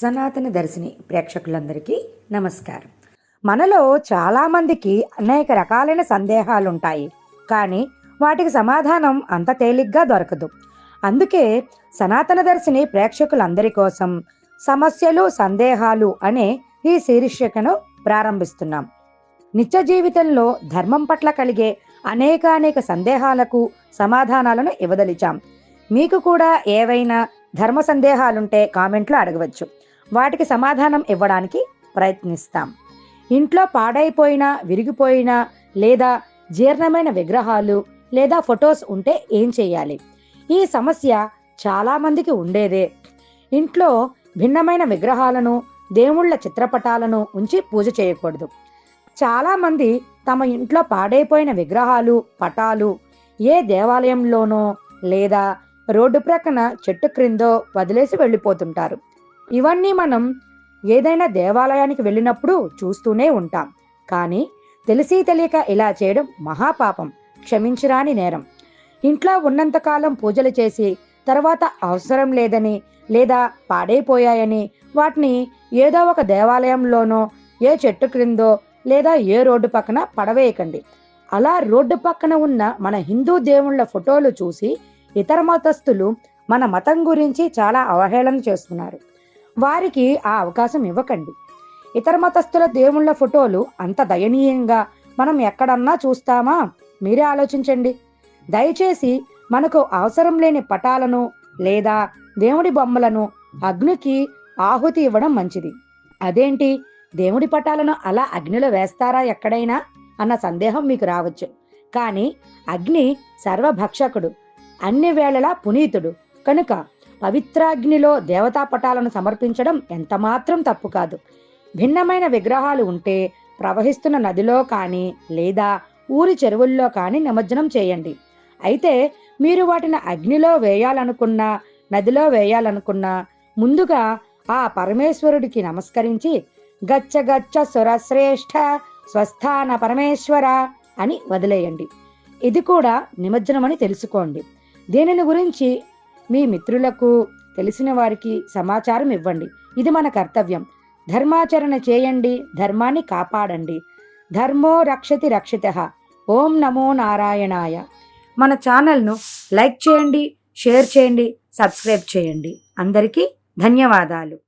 సనాతన దర్శిని ప్రేక్షకులందరికీ నమస్కారం. మనలో చాలామందికి అనేక రకాలైన సందేహాలు ఉంటాయి కానీ వాటికి సమాధానం అంత తేలిగ్గా దొరకదు. అందుకే సనాతన దర్శిని ప్రేక్షకులందరి కోసం సమస్యలు సందేహాలు అనే ఈ శీర్షికను ప్రారంభిస్తున్నాం. నిత్య జీవితంలో ధర్మం పట్ల కలిగే అనేకానేక సందేహాలకు సమాధానాలను ఇవ్వదలిచాం. మీకు కూడా ఏవైనా ధర్మ సందేహాలుంటే కామెంట్లో అడగవచ్చు. వాటికి సమాధానం ఇవ్వడానికి ప్రయత్నిస్తాం. ఇంట్లో పాడైపోయిన విరిగిపోయిన లేదా జీర్ణమైన విగ్రహాలు లేదా ఫొటోస్ ఉంటే ఏం చేయాలి? ఈ సమస్య చాలామందికి ఉండేదే. ఇంట్లో భిన్నమైన విగ్రహాలను దేవుళ్ళ చిత్రపటాలను ఉంచి పూజ చేయకూడదు. చాలామంది తమ ఇంట్లో పాడైపోయిన విగ్రహాలు పటాలు ఏ దేవాలయంలోనో లేదా రోడ్డు ప్రక్కన చెట్టు క్రిందో వదిలేసి వెళ్ళిపోతుంటారు. ఇవన్నీ మనం ఏదైనా దేవాలయానికి వెళ్ళినప్పుడు చూస్తూనే ఉంటాం. కానీ తెలిసి తెలియక ఇలా చేయడం మహాపాపం. క్షమించరాని నేరం. ఇంట్లో ఉన్నంతకాలం పూజలు చేసి తర్వాత అవసరం లేదని లేదా పాడైపోయాయని వాటిని ఏదో ఒక దేవాలయంలోనో ఏ చెట్టు క్రిందో లేదా ఏ రోడ్డు పక్కన పడవేయకండి. అలా రోడ్డు పక్కన ఉన్న మన హిందూ దేవుళ్ళ ఫోటోలు చూసి ఇతర మతస్థులు మన మతం గురించి చాలా అవహేళన చేస్తున్నారు. వారికి ఆ అవకాశం ఇవ్వకండి. ఇతర మతస్థుల దేవుళ్ళ ఫోటోలు అంత దయనీయంగా మనం ఎక్కడన్నా చూస్తామా? మీరే ఆలోచించండి. దయచేసి మనకు అవసరం లేని పటాలను లేదా దేవుడి బొమ్మలను అగ్నికి ఆహుతి ఇవ్వడం మంచిది. అదేంటి? దేవుడి పటాలను అలా అగ్నిలో వేస్తారా ఎక్కడైనా? అన్న సందేహం మీకు రావచ్చు. కానీ అగ్ని సర్వభక్షకుడు అన్ని వేళలా పునీతుడు. కనుక పవిత్రాగ్నిలో దేవతా పటాలను సమర్పించడం ఎంతమాత్రం తప్పు కాదు. భిన్నమైన విగ్రహాలు ఉంటే ప్రవహిస్తున్న నదిలో కానీ లేదా ఊరి చెరువుల్లో కానీ నిమజ్జనం చేయండి. అయితే మీరు వాటిని అగ్నిలో వేయాలనుకున్నా నదిలో వేయాలనుకున్నా ముందుగా ఆ పరమేశ్వరుడికి నమస్కరించి గచ్చ గచ్చ సురశ్రేష్ఠ స్వస్థాన పరమేశ్వర అని వదిలేయండి. ఇది కూడా నిమజ్జనమని తెలుసుకోండి. దీనిని గురించి మీ మిత్రులకు తెలిసిన వారికి సమాచారం ఇవ్వండి. ఇది మన కర్తవ్యం. ధర్మాచరణ చేయండి ధర్మాన్ని కాపాడండి. ధర్మో రక్షతి రక్షిత. ఓం నమో నారాయణాయ. మన ఛానల్ను లైక్ చేయండి షేర్ చేయండి సబ్స్క్రైబ్ చేయండి. అందరికీ ధన్యవాదాలు.